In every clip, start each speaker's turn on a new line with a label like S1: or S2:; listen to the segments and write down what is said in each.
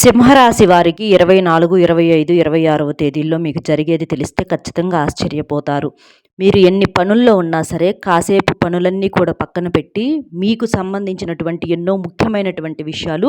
S1: సింహరాశి వారికి ఇరవై నాలుగు ఇరవై ఐదు ఇరవై ఆరవ తేదీల్లో మీకు జరిగేది తెలిస్తే ఖచ్చితంగా ఆశ్చర్యపోతారు. మీరు ఎన్ని పనుల్లో ఉన్నా సరే కాసేపు పనులన్నీ కూడా పక్కన పెట్టి మీకు సంబంధించినటువంటి ఎన్నో ముఖ్యమైనటువంటి విషయాలు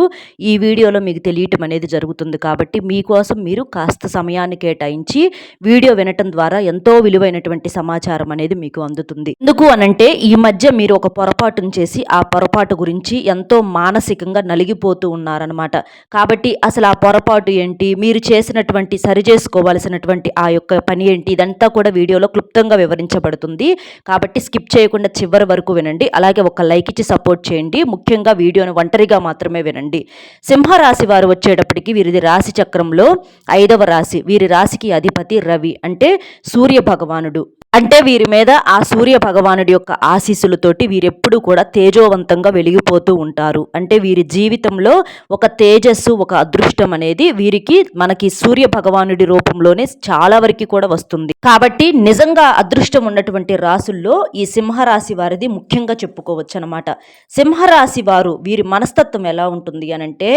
S1: ఈ వీడియోలో మీకు తెలియటం అనేది జరుగుతుంది. కాబట్టి మీకోసం మీరు కాస్త సమయాన్ని కేటాయించి వీడియో వినటం ద్వారా ఎంతో విలువైనటువంటి సమాచారం అనేది మీకు అందుతుంది. ఎందుకు అనంటే ఈ మధ్య మీరు ఒక పొరపాటును చేసి ఆ పొరపాటు గురించి ఎంతో మానసికంగా నలిగిపోతూ ఉన్నారనమాట కాబట్టి అసలు ఆ పొరపాటు ఏంటి? మీరు చేసినటువంటి సరిచేసుకోవాల్సినటువంటి ఆ యొక్క పని ఏంటి? ఇదంతా కూడా వీడియోలో క్లుప్తంగా వివరించబడుతుంది. కాబట్టి స్కిప్ చేయకుండా చివరి వరకు వినండి. అలాగే ఒక లైక్ ఇచ్చి సపోర్ట్ చేయండి. ముఖ్యంగా వీడియోను ఒంటరిగా మాత్రమే వినండి. సింహరాశి వారు వచ్చేటప్పటికి వీరిది రాశి చక్రంలో ఐదవ రాశి. వీరి రాశికి అధిపతి రవి. అంటే సూర్య భగవానుడు. అంటే వీరి మీద ఆ సూర్య భగవానుడి యొక్క ఆశీస్సులతోటి వీరెప్పుడు కూడా తేజోవంతంగా వెలిగిపోతూ ఉంటారు. అంటే వీరి జీవితంలో ఒక తేజస్సు ఒక అదృష్టం అనేది వీరికి మనకి సూర్య భగవానుడి రూపంలోనే చాలా వరకు కూడా వస్తుంది. కాబట్టి నిజంగా అదృష్టం ఉన్నటువంటి రాసుల్లో ఈ సింహరాశి వారిది ముఖ్యంగా చెప్పుకోవచ్చు అనమాట సింహరాశి వారు వీరి మనస్తత్వం ఎలా ఉంటుంది అనంటే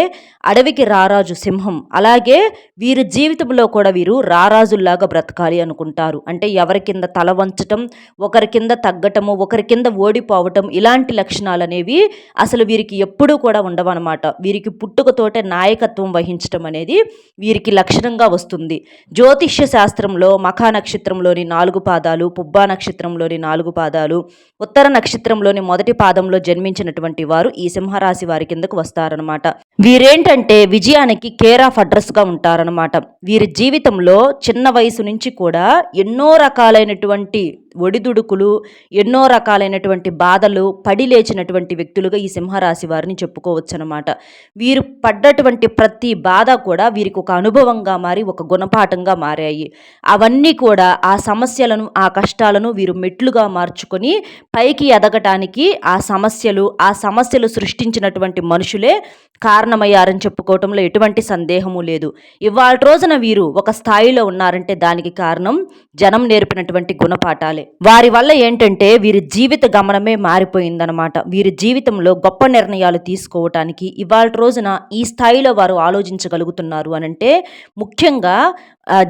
S1: అడవికి రారాజు సింహం. అలాగే వీరి జీవితంలో కూడా వీరు రారాజుల్లాగా బ్రతకాలి అనుకుంటారు. అంటే ఎవరి కింద తల వంచటం ఒకరి కింద తగ్గటము ఒకరి కింద ఓడిపోవటం ఇలాంటి లక్షణాలు అనేవి అసలు వీరికి ఎప్పుడూ కూడా ఉండవన్నమాట. వీరికి పుట్టుకతోటే నాయకత్వం వహించటం అనేది వీరికి లక్షణంగా వస్తుంది. జ్యోతిష్య శాస్త్రంలో మఖా నక్షత్రంలోని నాలుగు పాదాలు పుబ్బా నక్షత్రంలోని నాలుగు పాదాలు ఉత్తర నక్షత్రంలోని మొదటి పాదంలో జన్మించినటువంటి వారు ఈ సింహరాశి వారి కిందకు వస్తారనమాట వీరేంటంటే విజయానికి కేర్ ఆఫ్ అడ్రస్గా ఉంటారనమాట వీరి జీవితంలో చిన్న వయసు నుంచి కూడా ఎన్నో రకాలైనటువంటి ఒడిదుడుకులు ఎన్నో రకాలైనటువంటి బాధలు పడి లేచినటువంటి వ్యక్తులుగా ఈ సింహరాశి వారిని చెప్పుకోవచ్చు అనమాట వీరు పడ్డటువంటి ప్రతి బాధ కూడా వీరికి ఒక అనుభవంగా మారి ఒక గుణపాఠంగా మారాయి. అవన్నీ కూడా ఆ సమస్యలను ఆ కష్టాలను వీరు మెట్లుగా మార్చుకొని పైకి ఎదగటానికి ఆ సమస్యలు ఆ సమస్యలు సృష్టించినటువంటి మనుషులే కారణమయ్యారని చెప్పుకోవటంలో ఎటువంటి సందేహము లేదు. ఇవాళ రోజున వీరు ఒక స్థాయిలో ఉన్నారంటే దానికి కారణం జనం నేర్పినటువంటి గుణపాఠాలే. వారి వల్ల ఏంటంటే వీరి జీవిత గమనమే మారిపోయిందనమాట వీరి జీవితంలో గొప్ప నిర్ణయాలు తీసుకోవటానికి ఇవాళ రోజున ఈ స్థాయిలో వారు ఆలోచించగలుగుతున్నారు అనంటే ముఖ్యంగా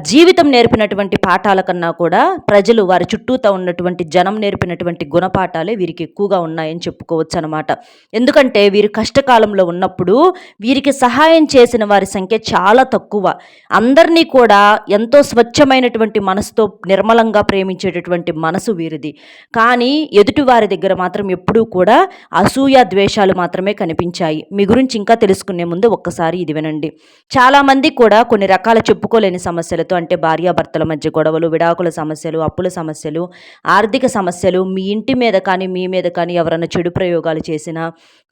S1: జీవితం నేర్పినటువంటి పాఠాల కన్నా కూడా ప్రజలు వారి చుట్టూతో ఉన్నటువంటి జనం నేర్పినటువంటి గుణపాఠాలే వీరికి ఎక్కువగా ఉన్నాయని చెప్పుకోవచ్చు అనమాట ఎందుకంటే వీరు కష్టకాలంలో ఉన్నప్పుడు వీరికి సహాయం చేసిన వారి సంఖ్య చాలా తక్కువ. అందరినీ కూడా ఎంతో స్వచ్ఛమైనటువంటి మనసుతో నిర్మలంగా ప్రేమించేటటువంటి మనసు వీరిది. కానీ ఎదుటివారి దగ్గర మాత్రం ఎప్పుడూ కూడా అసూయ ద్వేషాలు మాత్రమే కనిపించాయి. మీ గురించి ఇంకా తెలుసుకునే ముందు ఒక్కసారి ఇది వినండి. చాలామంది కూడా కొన్ని రకాల చెప్పుకోలేని సమస్యలతో అంటే భార్యాభర్తల మధ్య గొడవలు విడాకుల సమస్యలు అప్పుల సమస్యలు ఆర్థిక సమస్యలు మీ ఇంటి మీద కానీ మీ మీద కానీ ఎవరైనా చెడు ప్రయోగాలు చేసినా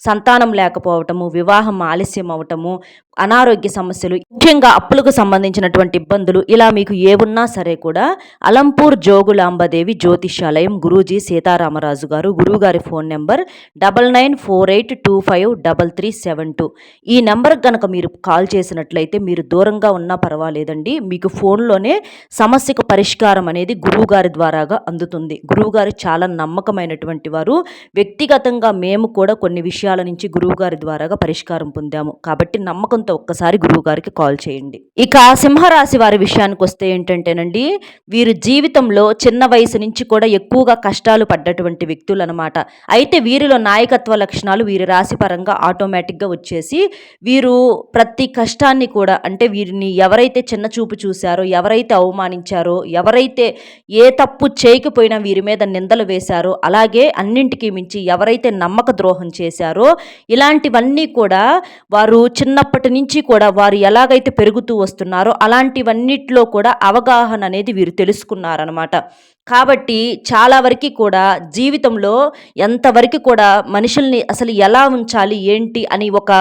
S1: సంతానం లేకపోవటము వివాహం ఆలస్యం అవటము అనారోగ్య సమస్యలు ముఖ్యంగా అప్పులకు సంబంధించినటువంటి ఇబ్బందులు ఇలా మీకు ఏమున్నా సరే కూడా అలంపూర్ జోగులాంబదేవి జ్యోతిషాలయం గురూజీ సీతారామరాజు గారు. గురువుగారి phone number double nine four eight two five double three seven two. ఈ నెంబర్ కనుక మీరు కాల్ చేసినట్లయితే మీరు దూరంగా ఉన్నా పర్వాలేదండి. మీకు ఫోన్లోనే సమస్యకు పరిష్కారం అనేది గురువుగారి ద్వారాగా అందుతుంది. గురువుగారు చాలా నమ్మకమైనటువంటి వారు. వ్యక్తిగతంగా మేము కూడా కొన్ని విషయాల నుంచి గురువుగారి ద్వారాగా పరిష్కారం పొందాము. కాబట్టి నమ్మకంతో ఒక్కసారి గురువు గారికి కాల్ చేయండి. ఇక సింహరాశి వారి విషయానికి వస్తే ఏంటంటేనండి వీరు జీవితంలో చిన్న వయసు నుంచి కూడా ఎక్కువగా కష్టాలు పడ్డటువంటి వ్యక్తులు అనమాట అయితే వీరిలో నాయకత్వ లక్షణాలు వీరి రాశి పరంగా ఆటోమేటిక్గా వచ్చేసి వీరు ప్రతి కష్టాన్ని కూడా అంటే వీరిని ఎవరైతే చిన్న చూపు చూశారో ఎవరైతే అవమానించారో ఎవరైతే ఏ తప్పు చేయకపోయినా వీరి మీద నిందలు వేశారో అలాగే అన్నింటికీ మించి ఎవరైతే నమ్మక ద్రోహం చేశారో ఇలాంటివన్నీ కూడా వారు చిన్నప్పటి నుంచి కూడా వారు ఎలాగైతే పెరుగుతూ వస్తున్నారో అలాంటివన్నిట్లో కూడా అవగాహన అనేది వీరు తెలుసుకున్నారనమాట. కాబట్టి చాలా వరకు కూడా జీవితంలో ఎంతవరకు కూడా మనుషుల్ని అసలు ఎలా ఉంచాలి ఏంటి అని ఒక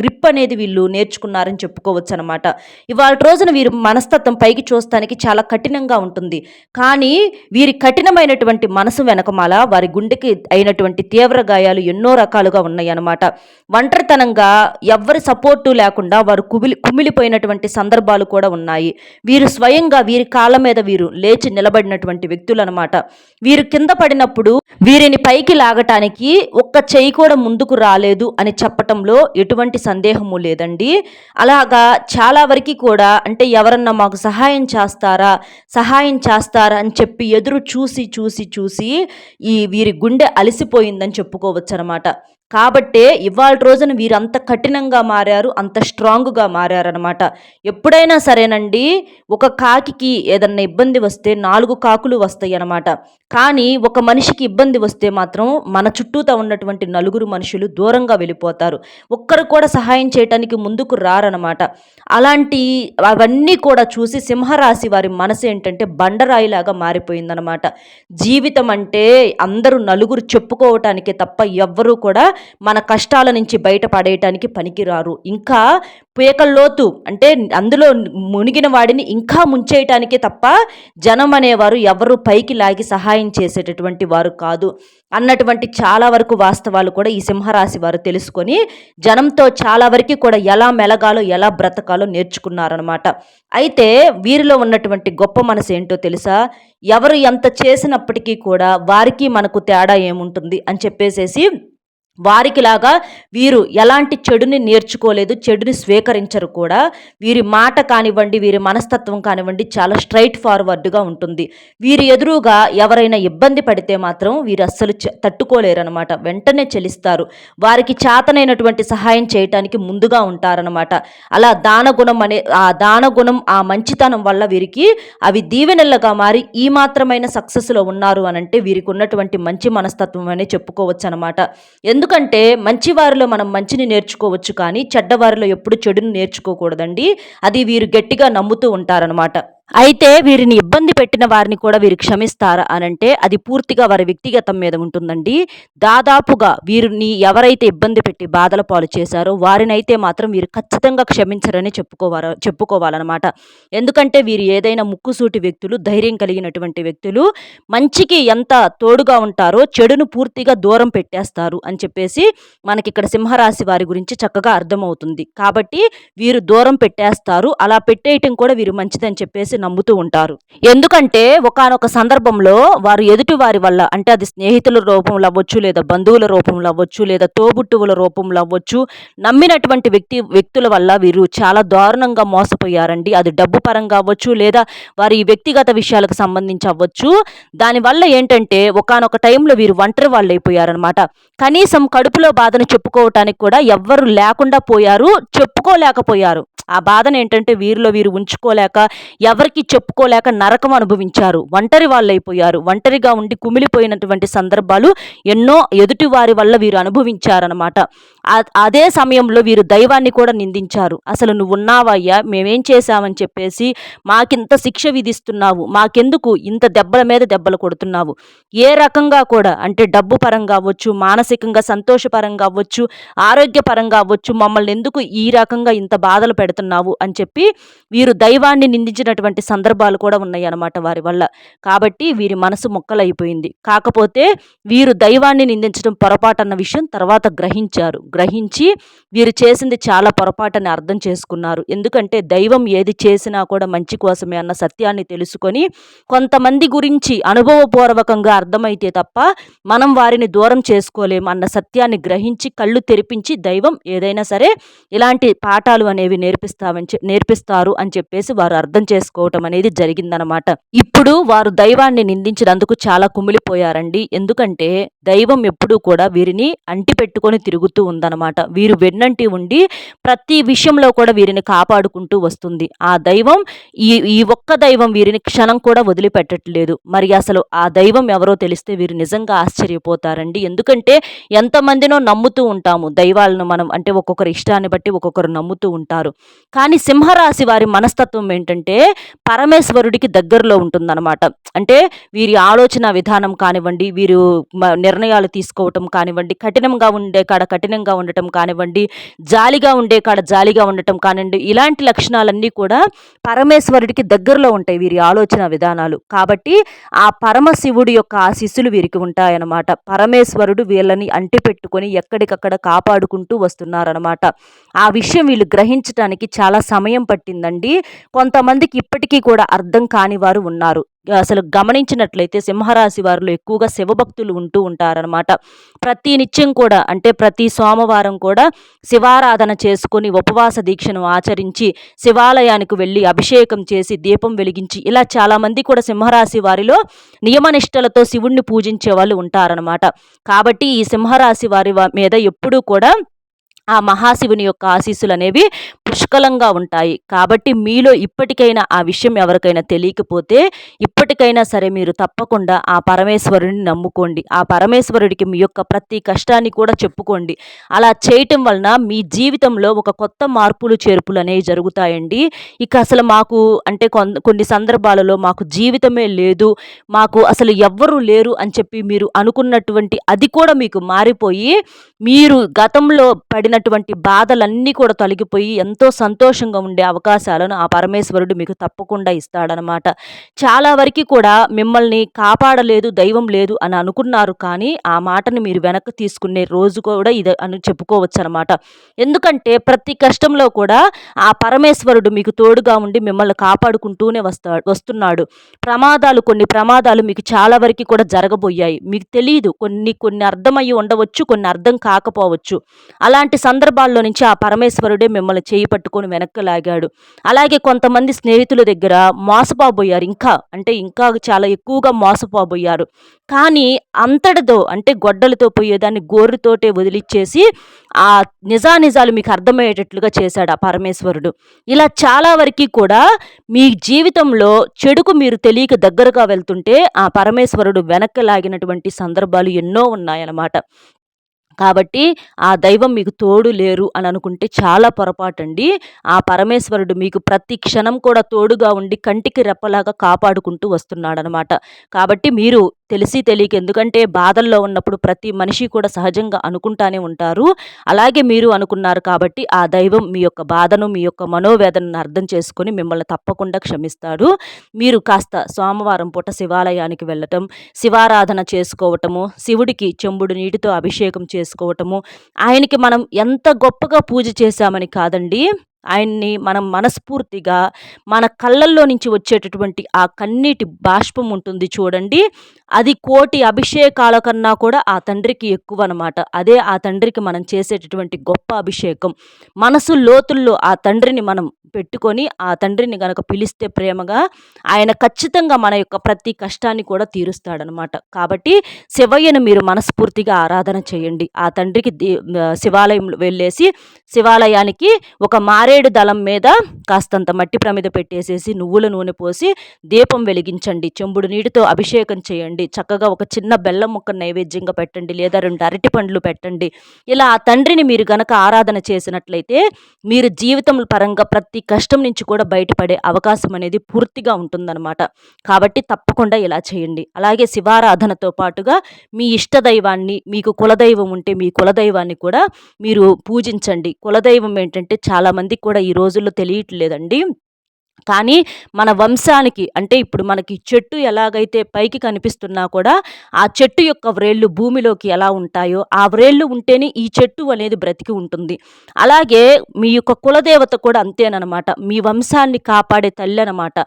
S1: గ్రిప్ అనేది వీళ్ళు నేర్చుకున్నారని చెప్పుకోవచ్చు అనమాట ఇవాళ రోజున వీరు మనస్తత్వం పైకి చూస్తానికి చాలా కఠినంగా ఉంటుంది. కానీ వీరి కఠినమైనటువంటి మనసు వెనకమాల వారి గుండెకి అయినటువంటి తీవ్ర గాయాలు ఎన్నో రకాలుగా ఉన్నాయి అనమాట ఒంటరితనంగా ఎవరి సపోర్టు లేకుండా వారు కుమిలి కుమిలిపోయినటువంటి సందర్భాలు కూడా ఉన్నాయి. వీరు స్వయంగా వీరి కాళ్ళ మీద వీరు లేచి నిలబడినటువంటి వ్యక్తులు అనమాట వీరు కింద పడినప్పుడు వీరిని పైకి లాగటానికి ఒక్క చెయ్యి కూడా ముందుకు రాలేదు అని చెప్పటంలో ఎటువంటి సందేహము లేదండి. అలాగా చాలా వరకు కూడా అంటే ఎవరన్నా మాకు సహాయం చేస్తారా సహాయం చేస్తారా అని చెప్పి ఎదురు చూసి చూసి చూసి ఈ వీరి గుండె అలసిపోయిందని చెప్పుకోవచ్చు అనమాట కాబట్టే ఇవాళ రోజున వీరు అంత కఠినంగా మారారు అంత స్ట్రాంగ్గా మారారనమాట ఎప్పుడైనా సరేనండి ఒక కాకికి ఏదన్నా ఇబ్బంది వస్తే నాలుగు కాకులు వస్తాయి అనమాట కానీ ఒక మనిషికి ఇబ్బంది వస్తే మాత్రం మన చుట్టూతో ఉన్నటువంటి నలుగురు మనుషులు దూరంగా వెళ్ళిపోతారు. ఒక్కరు కూడా సహాయం చేయటానికి ముందుకు రారనమాట అలాంటి అవన్నీ కూడా చూసి సింహరాశి వారి మనసు ఏంటంటే బండరాయిలాగా మారిపోయిందనమాట జీవితం అంటే అందరూ నలుగురు చెప్పుకోవటానికి తప్ప ఎవ్వరూ కూడా మన కష్టాల నుంచి బయటపడేయటానికి పనికిరారు. ఇంకా పేకల్లోతు అంటే అందులో మునిగిన వాడిని ఇంకా ముంచేయటానికే తప్ప జనం అనేవారు ఎవరు పైకి లాగి సహాయం చేసేటటువంటి వారు కాదు. అన్నటువంటి చాలా వరకు వాస్తవాలు కూడా ఈ సింహరాశి వారు తెలుసుకొని జనంతో చాలా వరకు కూడా ఎలా మెలగాలో ఎలా బ్రతకాలో నేర్చుకున్నారనమాట అయితే వీరిలో ఉన్నటువంటి గొప్ప మనసు ఏంటో తెలుసా? ఎవరు ఎంత చేసినప్పటికీ కూడా వారికి మనకు తేడా ఏముంటుంది అని చెప్పేసేసి వారికిలాగా వీరు ఎలాంటి చెడుని నేర్చుకోలేదు చెడుని స్వీకరించరు కూడా. వీరి మాట కానివ్వండి వీరి మనస్తత్వం కానివ్వండి చాలా స్ట్రైట్ ఫార్వర్డ్గా ఉంటుంది. వీరి ఎదురుగా ఎవరైనా ఇబ్బంది పడితే మాత్రం వీరు అస్సలు తట్టుకోలేరనమాట వెంటనే చెలిస్తారు. వారికి చేతనైనటువంటి సహాయం చేయటానికి ముందుగా ఉంటారనమాట అలా దానగుణం అనే ఆ దానగుణం ఆ మంచితనం వల్ల వీరికి అవి దీవెనల్లగా మారి ఈ మాత్రమైన సక్సెస్లో ఉన్నారు అనంటే వీరికి ఉన్నటువంటి మంచి మనస్తత్వం అనే చెప్పుకోవచ్చు అనమాట ఎందుకంటే మంచివారిలో మనం మంచిని నేర్చుకోవచ్చు కానీ చెడ్డవారిలో ఎప్పుడు చెడుని నేర్చుకోకూడదండి. అది వీరు గట్టిగా నమ్ముతూ ఉంటారనమాట అయితే వీరిని ఇబ్బంది పెట్టిన వారిని కూడా వీరు క్షమిస్తారా అనంటే అది పూర్తిగా వారి వ్యక్తిగతం మీద ఉంటుందండి. దాదాపుగా వీరిని ఎవరైతే ఇబ్బంది పెట్టి బాధల పాలు చేశారో వారినైతే మాత్రం వీరు ఖచ్చితంగా క్షమించరని చెప్పుకోవాల చెప్పుకోవాలన్నమాట. ఎందుకంటే వీరు ఏదైనా ముక్కుసూటి వ్యక్తులు ధైర్యం కలిగినటువంటి వ్యక్తులు మంచికి ఎంత తోడుగా ఉంటారో చెడును పూర్తిగా దూరం పెట్టేస్తారు అని చెప్పేసి మనకి ఇక్కడ సింహరాశి వారి గురించి చక్కగా అర్థమవుతుంది. కాబట్టి వీరు దూరం పెట్టేస్తారు. అలా పెట్టేయటం కూడా వీరు మంచిదని చెప్పేసి నమ్ముతూ ఉంటారు. ఎందుకంటే ఒకనొక సందర్భంలో వారు ఎదుటి వారి వల్ల అంటే అది స్నేహితుల రూపంలో అవ్వచ్చు లేదా బంధువుల రూపంలో అవ్వచ్చు లేదా తోబుట్టువుల రూపంలో అవ్వచ్చు నమ్మినటువంటి వ్యక్తి వ్యక్తుల వల్ల వీరు చాలా దారుణంగా మోసపోయారండి. అది డబ్బు పరంగా అవ్వచ్చు లేదా వారి వ్యక్తిగత విషయాలకు సంబంధించి అవ్వచ్చు. దానివల్ల ఏంటంటే ఒకనొక టైంలో వీరు ఒంటరి వాళ్ళు అయిపోయారనమాట కనీసం కడుపులో బాధను చెప్పుకోవటానికి కూడా ఎవ్వరు లేకుండా పోయారు చెప్పుకోలేకపోయారు. ఆ బాధను ఏంటంటే వీరిలో వీరు ఉంచుకోలేక ఎవరికి చెప్పుకోలేక నరకం అనుభవించారు. ఒంటరి వాళ్ళైపోయారు. ఒంటరిగా ఉండి కుమిలిపోయినటువంటి సందర్భాలు ఎన్నో ఎదుటి వారి వల్ల వీరు అనుభవించారనమాట అదే సమయంలో వీరు దైవాన్ని కూడా నిందించారు. అసలు నువ్వు ఉన్నావయ్యా మేమేం చేశామని చెప్పేసి మాకింత శిక్ష విధిస్తున్నావు మాకెందుకు ఇంత దెబ్బల మీద దెబ్బలు కొడుతున్నావు? ఏ రకంగా కూడా అంటే డబ్బు పరంగా అవ్వచ్చు మానసికంగా సంతోషపరంగా అవ్వచ్చు ఆరోగ్యపరంగా అవ్వచ్చు మమ్మల్ని ఎందుకు ఈ రకంగా ఇంత బాధలు పెడుతున్నావు అని చెప్పి వీరు దైవాన్ని నిందించినటువంటి సందర్భాలు కూడా ఉన్నాయి అన్నమాట వారి వల్ల. కాబట్టి వీరి మనసు మొక్కలైపోయింది. కాకపోతే వీరు దైవాన్ని నిందించడం పొరపాటు అన్న విషయం తర్వాత గ్రహించారు. గ్రహించి వీరు చేసింది చాలా పొరపాటని అర్థం చేసుకున్నారు. ఎందుకంటే దైవం ఏది చేసినా కూడా మంచి కోసమే అన్న సత్యాన్ని తెలుసుకొని కొంతమంది గురించి అనుభవపూర్వకంగా అర్థమైతే తప్ప మనం వారిని దూరం చేసుకోలేము అన్న సత్యాన్ని గ్రహించి కళ్ళు తెరిపించి దైవం ఏదైనా సరే ఇలాంటి పాఠాలు అనేవి నేర్పిస్తామని నేర్పిస్తారు అని చెప్పేసి వారు అర్థం చేసుకోవటం అనేది జరిగిందనమాట ఇప్పుడు వారు దైవాన్ని నిందించినందుకు చాలా కుమిలిపోయారండి. ఎందుకంటే దైవం ఎప్పుడూ కూడా వీరిని అంటి పెట్టుకొని తిరుగుతూ ఉందన్నమాట. వీరు వెన్నంటి ఉండి ప్రతి విషయంలో కూడా వీరిని కాపాడుకుంటూ వస్తుంది. ఆ దైవం ఈ ఈ ఒక్క దైవం వీరిని క్షణం కూడా వదిలిపెట్టట్లేదు. మరి అసలు ఆ దైవం ఎవరో తెలిస్తే వీరు నిజంగా ఆశ్చర్యపోతారండి. ఎందుకంటే ఎంతమందినో నమ్ముతూ ఉంటాము. దైవాలను మనం అంటే ఒక్కొక్కరి ఇష్టాన్ని బట్టి ఒక్కొక్కరు నమ్ముతూ ఉంటారు. కానీ సింహరాశి వారి మనస్తత్వం ఏంటంటే పరమేశ్వరుడికి దగ్గరలో ఉంటుందన్నమాట. అంటే వీరి ఆలోచన విధానం కానివ్వండి వీరు నిర్ణయాలు తీసుకోవటం కానివ్వండి కఠినంగా ఉండే కాడ కఠినంగా ఉండటం కానివ్వండి జాలిగా ఉండే కాడ జాలిగా ఉండటం కానివ్వండి ఇలాంటి లక్షణాలన్నీ కూడా పరమేశ్వరుడికి దగ్గరలో ఉంటాయి వీరి ఆలోచన విధానాలు. కాబట్టి ఆ పరమశివుడి యొక్క ఆశీస్సులు వీరికి ఉంటాయన్నమాట. పరమేశ్వరుడు వీళ్ళని అంటిపెట్టుకొని ఎక్కడికక్కడ కాపాడుకుంటూ వస్తున్నారనమాట ఆ విషయం వీళ్ళు గ్రహించడానికి చాలా సమయం పట్టిందండి. కొంతమందికి ఇప్పటికీ కూడా అర్థం కాని వారు ఉన్నారు. అసలు గమనించినట్లయితే సింహరాశి వారిలో ఎక్కువగా శివభక్తులు ఉంటూ ఉంటారనమాట ప్రతి నిత్యం కూడా అంటే ప్రతి సోమవారం కూడా శివారాధన చేసుకుని ఉపవాస దీక్షను ఆచరించి శివాలయానికి వెళ్ళి అభిషేకం చేసి దీపం వెలిగించి ఇలా చాలామంది కూడా సింహరాశి వారిలో నియమనిష్టలతో శివుణ్ణి పూజించే వాళ్ళు ఉంటారనమాట కాబట్టి ఈ సింహరాశి వారి మీద ఎప్పుడూ కూడా ఆ మహాశివుని యొక్క ఆశీస్సులు అనేవి పుష్కలంగా ఉంటాయి. కాబట్టి మీలో ఇప్పటికైనా ఆ విషయం ఎవరికైనా తెలియకపోతే ఇప్పటికైనా సరే మీరు తప్పకుండా ఆ పరమేశ్వరుడిని నమ్ముకోండి. ఆ పరమేశ్వరుడికి మీ యొక్క ప్రతి కష్టాన్ని కూడా చెప్పుకోండి. అలా చేయటం వలన మీ జీవితంలో ఒక కొత్త మార్పులు చేర్పులు అనేవి జరుగుతాయండి. ఇక అసలు మాకు అంటే కొన్ని సందర్భాలలో మాకు జీవితమే లేదు. మాకు అసలు ఎవ్వరూ లేరు అని చెప్పి మీరు అనుకున్నటువంటి అది కూడా మీకు మారిపోయి మీరు గతంలో పడినటువంటి బాధలన్నీ కూడా తొలగిపోయి ఎంతో ఎంతో సంతోషంగా ఉండే అవకాశాలను ఆ పరమేశ్వరుడు మీకు తప్పకుండా ఇస్తాడనమాట చాలా వరకు కూడా మిమ్మల్ని కాపాడలేదు దైవం లేదు అని అనుకున్నారు కానీ ఆ మాటను మీరు వెనక్కి తీసుకునే రోజు కూడా ఇది అని చెప్పుకోవచ్చు అనమాట ఎందుకంటే ప్రతి కష్టంలో కూడా ఆ పరమేశ్వరుడు మీకు తోడుగా ఉండి మిమ్మల్ని కాపాడుకుంటూనే వస్తా వస్తున్నాడు. ప్రమాదాలు కొన్ని ప్రమాదాలు మీకు చాలా వరకు కూడా జరగబోయాయి. మీకు తెలియదు కొన్ని కొన్ని అర్థమయ్యి ఉండవచ్చు కొన్ని అర్థం కాకపోవచ్చు. అలాంటి సందర్భాల్లో నుంచి ఆ పరమేశ్వరుడే మిమ్మల్ని చేయి పట్టుకొని వెనక్కి లాగాడు అలాగే కొంతమంది స్నేహితుల దగ్గర మోసపోబోయారు ఇంకా. అంటే ఇంకా చాలా ఎక్కువగా మోసపోబోయారు. కానీ అంతటితో అంటే గొడ్డలతో పోయేదాన్ని గోర్రుతోటే వదిలిచ్చేసి ఆ నిజానిజాలు మీకు అర్థమయ్యేటట్లుగా చేశాడు ఆ పరమేశ్వరుడు. ఇలా చాలా వరకు కూడా మీ జీవితంలో చెడుకు మీరు తెలియక దగ్గరగా వెళ్తుంటే ఆ పరమేశ్వరుడు వెనక్కి లాగినటువంటి సందర్భాలు ఎన్నో ఉన్నాయన్నమాట. కాబట్టి ఆ దైవం మీకు తోడు లేరు అని అనుకుంటే చాలా పొరపాటండి. ఆ పరమేశ్వరుడు మీకు ప్రతి క్షణం కూడా తోడుగా ఉండి కంటికి రెప్పలాగా కాపాడుకుంటూ వస్తున్నాడనమాట. కాబట్టి మీరు తెలిసి తెలియక ఎందుకంటే బాధల్లో ఉన్నప్పుడు ప్రతి మనిషి కూడా సహజంగా అనుకుంటానే ఉంటారు. అలాగే మీరు అనుకున్నారు కాబట్టి ఆ దైవం మీ యొక్క బాధను మీ యొక్క మనోవేదనను అర్థం చేసుకొని మిమ్మల్ని తప్పకుండా క్షమిస్తాడు. మీరు కాస్త సోమవారం పూట శివాలయానికి వెళ్ళటం శివారాధన చేసుకోవటము శివుడికి చెంబుడు నీటితో అభిషేకం చేసుకోవటము ఆయనకి మనం ఎంత గొప్పగా పూజ చేశామని కాదండి. ఆయన్ని మనం మనస్ఫూర్తిగా మన కళ్ళల్లో నుంచి వచ్చేటటువంటి ఆ కన్నీటి బాష్పం ఉంటుంది చూడండి. అది కోటి అభిషేకాల కన్నా కూడా ఆ తండ్రికి ఎక్కువ అనమాట అదే ఆ తండ్రికి మనం చేసేటటువంటి గొప్ప అభిషేకం. మనసు లోతుల్లో ఆ తండ్రిని మనం పెట్టుకొని ఆ తండ్రిని గనక పిలిస్తే ప్రేమగా ఆయన ఖచ్చితంగా మన యొక్క ప్రతి కష్టాన్ని కూడా తీరుస్తాడనమాట. కాబట్టి శివయ్యను మీరు మనస్ఫూర్తిగా ఆరాధన చేయండి. ఆ తండ్రికి శివాలయం వెళ్ళేసి శివాలయానికి ఒక మారేడు దళం మీద కాస్తంత మట్టి ప్రమిద పెట్టేసేసి నువ్వుల నూనె పోసి దీపం వెలిగించండి. చెంబుడు నీటితో అభిషేకం చేయండి. చక్కగా ఒక చిన్న బెల్లం ముక్క నైవేద్యంగా పెట్టండి లేదా రెండు అరటి పండ్లు పెట్టండి. ఇలా ఆ తండ్రిని మీరు గనక ఆరాధన చేసినట్లయితే మీరు జీవితం పరంగా ప్రతి కష్టం నుంచి కూడా బయటపడే అవకాశం అనేది పూర్తిగా ఉంటుందన్నమాట. కాబట్టి తప్పకుండా ఇలా చేయండి. అలాగే శివారాధనతో పాటుగా మీ ఇష్టదైవాన్ని మీకు కులదైవం ఉంటే మీ కులదైవాన్ని కూడా మీరు పూజించండి. కులదైవం ఏంటంటే చాలామంది కూడా ఈ రోజుల్లో తెలియట్లేదండి. కానీ మన వంశానికి అంటే ఇప్పుడు మనకి చెట్టు ఎలాగైతే పైకి కనిపిస్తున్నా కూడా ఆ చెట్టు యొక్క వ్రేళ్ళు భూమిలోకి ఎలా ఉంటాయో ఆ వ్రేళ్ళు ఉంటేనే ఈ చెట్టు అనేది బ్రతికి ఉంటుంది. అలాగే మీ యొక్క కులదేవత కూడా అంతేనమాట మీ వంశాన్ని కాపాడే తల్లి అనమాట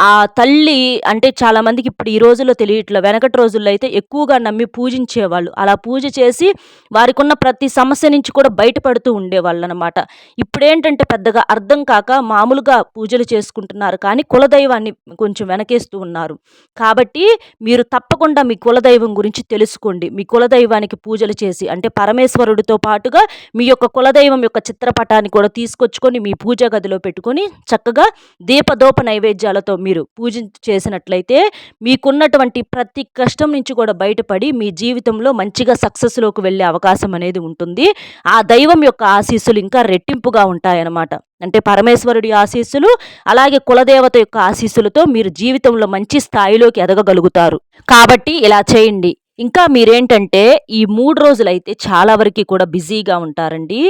S1: ఆ తల్లి అంటే చాలామందికి ఇప్పుడు ఈ రోజుల్లో తెలియట్లేదు వెనకటి రోజుల్లో అయితే ఎక్కువగా నమ్మి పూజించేవాళ్ళు. అలా పూజ చేసి వారికి ఉన్న ప్రతి సమస్య నుంచి కూడా బయటపడుతూ ఉండేవాళ్ళు అనమాట ఇప్పుడేంటంటే పెద్దగా అర్థం కాక మామూలుగా పూజలు చేసుకుంటూ చేసుకుంటున్నారు. కానీ కులదైవాన్ని కొంచెం వెనకేస్తూ ఉన్నారు. కాబట్టి మీరు తప్పకుండా మీ కులదైవం గురించి తెలుసుకోండి. మీ కులదైవానికి పూజలు చేసి అంటే పరమేశ్వరుడితో పాటుగా మీ యొక్క కులదైవం యొక్క చిత్రపటాన్ని కూడా తీసుకొచ్చుకొని మీ పూజా గదిలో పెట్టుకొని చక్కగా దీపదోప నైవేద్యాలతో మీరు పూజ చేసినట్లయితే మీకున్నటువంటి ప్రతి కష్టం నుంచి కూడా బయటపడి మీ జీవితంలో మంచిగా సక్సెస్లోకి వెళ్ళే అవకాశం అనేది ఉంటుంది. ఆ దైవం యొక్క ఆశీస్సులు ఇంకా రెట్టింపుగా ఉంటాయన్నమాట. అంటే పరమేశ్వరుడి ఆశీస్సులు అలాగే కులదేవత యొక్క ఆశీస్సులతో మీరు జీవితంలో మంచి స్థాయిలోకి ఎదగగలుగుతారు. కాబట్టి ఇలా చేయండి. ఇంకా మీరేంటంటే ఈ మూడు రోజులైతే చాలా వరకు కూడా బిజీగా ఉంటారండి.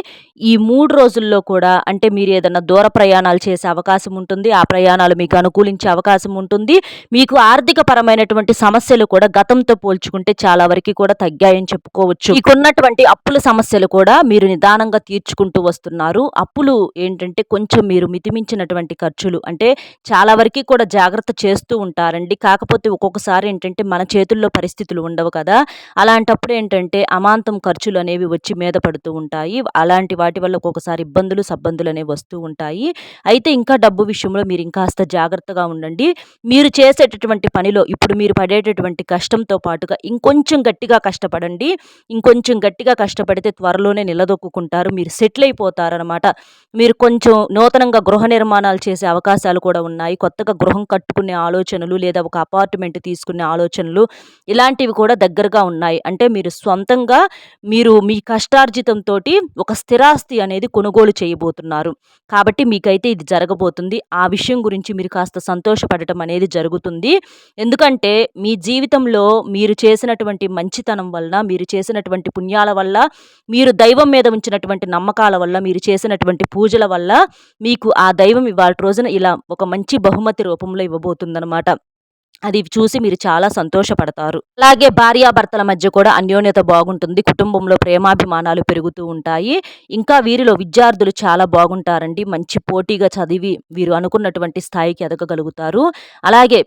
S1: ఈ మూడు రోజుల్లో కూడా అంటే మీరు ఏదైనా దూర ప్రయాణాలు చేసే అవకాశం ఉంటుంది ఆ ప్రయాణాలు మీకు అనుకూలించే అవకాశం ఉంటుంది. మీకు ఆర్థిక పరమైనటువంటి సమస్యలు కూడా గతంతో పోల్చుకుంటే చాలా వరకు కూడా తగ్గాయని చెప్పుకోవచ్చు. మీకున్నటువంటి అప్పుల సమస్యలు కూడా మీరు నిదానంగా తీర్చుకుంటూ వస్తున్నారు. అప్పులు ఏంటంటే కొంచెం మీరు మితిమించినటువంటి ఖర్చులు అంటే చాలా వరకు కూడా జాగ్రత్త చేస్తూ ఉంటారండి. కాకపోతే ఒక్కొక్కసారి ఏంటంటే మన చేతుల్లో పరిస్థితులు ఉండవు కదా? అలాంటప్పుడు ఏంటంటే అమాంతం ఖర్చులు అనేవి వచ్చి మీద పడుతూ ఉంటాయి. అలాంటి వాటి వల్ల ఒక్కొక్కసారి ఇబ్బందులు సబ్బందులు అనేవి వస్తూ ఉంటాయి. అయితే ఇంకా డబ్బు విషయంలో మీరు ఇంకాస్త జాగ్రత్తగా ఉండండి. మీరు చేసేటటువంటి పనిలో ఇప్పుడు మీరు పడేటటువంటి కష్టంతో పాటుగా ఇంకొంచెం గట్టిగా కష్టపడండి. ఇంకొంచెం గట్టిగా కష్టపడితే త్వరలోనే నిలదొక్కుంటారు మీరు సెటిల్ అయిపోతారనమాట మీరు కొంచెం నూతనంగా గృహ నిర్మాణాలు చేసే అవకాశాలు కూడా ఉన్నాయి. కొత్తగా గృహం కట్టుకునే ఆలోచనలు లేదా ఒక అపార్ట్మెంట్ తీసుకునే ఆలోచనలు ఇలాంటివి కూడా దగ్గరగా ఉన్నాయి. అంటే మీరు సొంతంగా మీరు మీ కష్టార్జితంతో ఒక స్థిరాస్తి అనేది కొనుగోలు చేయబోతున్నారు. కాబట్టి మీకైతే ఇది జరగబోతుంది. ఆ విషయం గురించి మీరు కాస్త సంతోషపడటం అనేది జరుగుతుంది. ఎందుకంటే మీ జీవితంలో మీరు చేసినటువంటి మంచితనం వలన మీరు చేసినటువంటి పుణ్యాల వల్ల మీరు దైవం మీద ఉంచినటువంటి నమ్మకాల వల్ల మీరు చేసినటువంటి పూజల వల్ల మీకు ఆ దైవం ఇవాళ రోజున ఇలా ఒక మంచి బహుమతి రూపంలో ఇవ్వబోతుందన్నమాట. అది చూసి మీరు చాలా సంతోషపడతారు. అలాగే భార్యాభర్తల మధ్య కూడా అన్యోన్యత బాగుంటుంది. కుటుంబంలో ప్రేమాభిమానాలు పెరుగుతూ ఉంటాయి. ఇంకా వీరిలో విద్యార్థులు చాలా బాగుంటారండి. మంచి పోటీగా చదివి వీరు అనుకున్నటువంటి స్థాయికి ఎదగగలుగుతారు. అలాగే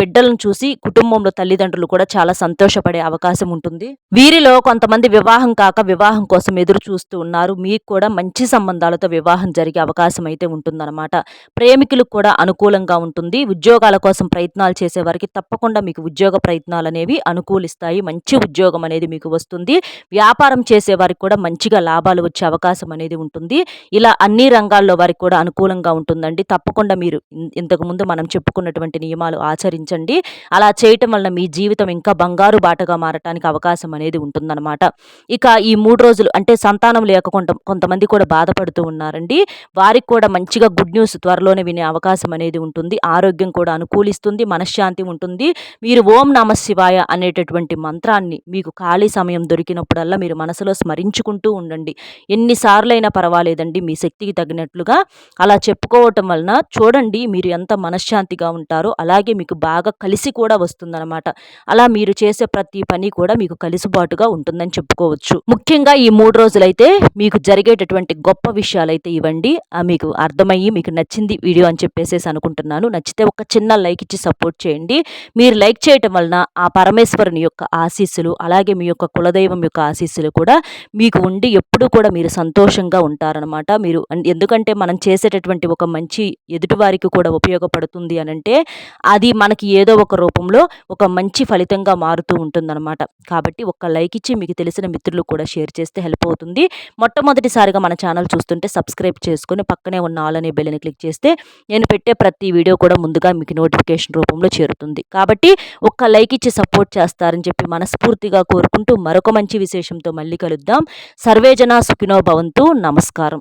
S1: బిడ్డలను చూసి కుటుంబంలో తల్లిదండ్రులు కూడా చాలా సంతోషపడే అవకాశం ఉంటుంది. వీరిలో కొంతమంది వివాహం కాక వివాహం కోసం ఎదురు చూస్తూ ఉన్నారు. మీకు కూడా మంచి సంబంధాలతో వివాహం జరిగే అవకాశం అయితే ఉంటుందన్నమాట. ప్రేమికులకు కూడా అనుకూలంగా ఉంటుంది. ఉద్యోగాల కోసం ప్రయత్నాలు చేసేవారు వారికి తప్పకుండా మీకు ఉద్యోగ ప్రయత్నాలు అనేవి అనుకూలిస్తాయి. మంచి ఉద్యోగం అనేది మీకు వస్తుంది. వ్యాపారం చేసే వారికి కూడా మంచిగా లాభాలు వచ్చే అవకాశం అనేది ఉంటుంది. ఇలా అన్ని రంగాల్లో వారికి కూడా అనుకూలంగా ఉంటుందండి. తప్పకుండా మీరు ఇంతకుముందు మనం చెప్పుకున్నటువంటి నియమాలు ఆచరించండి. అలా చేయటం వలన మీ జీవితం ఇంకా బంగారు బాటగా మారటానికి అవకాశం అనేది ఉంటుందన్నమాట. ఇక ఈ మూడు రోజులు అంటే సంతానం లేకుండా కొంతమంది కూడా బాధపడుతూ ఉన్నారండి. వారికి కూడా మంచిగా గుడ్ న్యూస్ త్వరలోనే వినే అవకాశం అనేది ఉంటుంది. ఆరోగ్యం కూడా అనుకూలిస్తుంది. మనశ్శాంతి ఉంటుంది. మీరు ఓం నమ శివాయ అనేటటువంటి మంత్రాన్ని మీకు ఖాళీ సమయం దొరికినప్పుడల్లా మీరు మనసులో స్మరించుకుంటూ ఉండండి. ఎన్నిసార్లైనా పర్వాలేదండి మీ శక్తికి తగినట్లుగా అలా చెప్పుకోవటం వలన చూడండి మీరు ఎంత మనశ్శాంతిగా ఉంటారో అలాగే మీకు బాగా కలిసి కూడా వస్తుందన్నమాట. అలా మీరు చేసే ప్రతి పని కూడా మీకు కలిసిబాటుగా ఉంటుందని చెప్పుకోవచ్చు. ముఖ్యంగా ఈ మూడు రోజులైతే మీకు జరిగేటటువంటి గొప్ప విషయాలైతే ఇవ్వండి మీకు అర్థమయ్యి మీకు నచ్చింది వీడియో అని చెప్పేసి అనుకుంటున్నాను. నచ్చితే ఒక చిన్న లైక్ ఇచ్చి సపోర్ట్ చేయండి. మీరు లైక్ చేయటం వలన ఆ పరమేశ్వరుని యొక్క ఆశీస్సులు అలాగే మీ యొక్క కులదైవం యొక్క ఆశీస్సులు కూడా మీకు ఉండి ఎప్పుడూ కూడా మీరు సంతోషంగా ఉంటారనమాట మీరు ఎందుకంటే మనం చేసేటటువంటి ఒక మంచి ఎదుటివారికి కూడా ఉపయోగపడుతుంది అని అంటే అది మనకి ఏదో ఒక రూపంలో ఒక మంచి ఫలితంగా మారుతూ ఉంటుందన్నమాట. కాబట్టి ఒక లైక్ ఇచ్చి మీకు తెలిసిన మిత్రులు కూడా షేర్ చేస్తే హెల్ప్ అవుతుంది. మొట్టమొదటిసారిగా మన ఛానల్ చూస్తుంటే సబ్స్క్రైబ్ చేసుకుని పక్కనే ఉన్న ఆల్ అనే బెల్ని క్లిక్ చేస్తే నేను పెట్టే ప్రతి వీడియో కూడా ముందుగా మీకు నోటిఫికేషన్ రూపంలో చేరుతుంది. ఉంటుంది కాబట్టి ఒక్క లైక్ ఇచ్చి సపోర్ట్ చేస్తారని చెప్పి మనస్ఫూర్తిగా కోరుకుంటూ మరొక మంచి విశేషంతో మళ్ళీ కలుద్దాం. సర్వేజన సుఖినో భవంతు. నమస్కారం.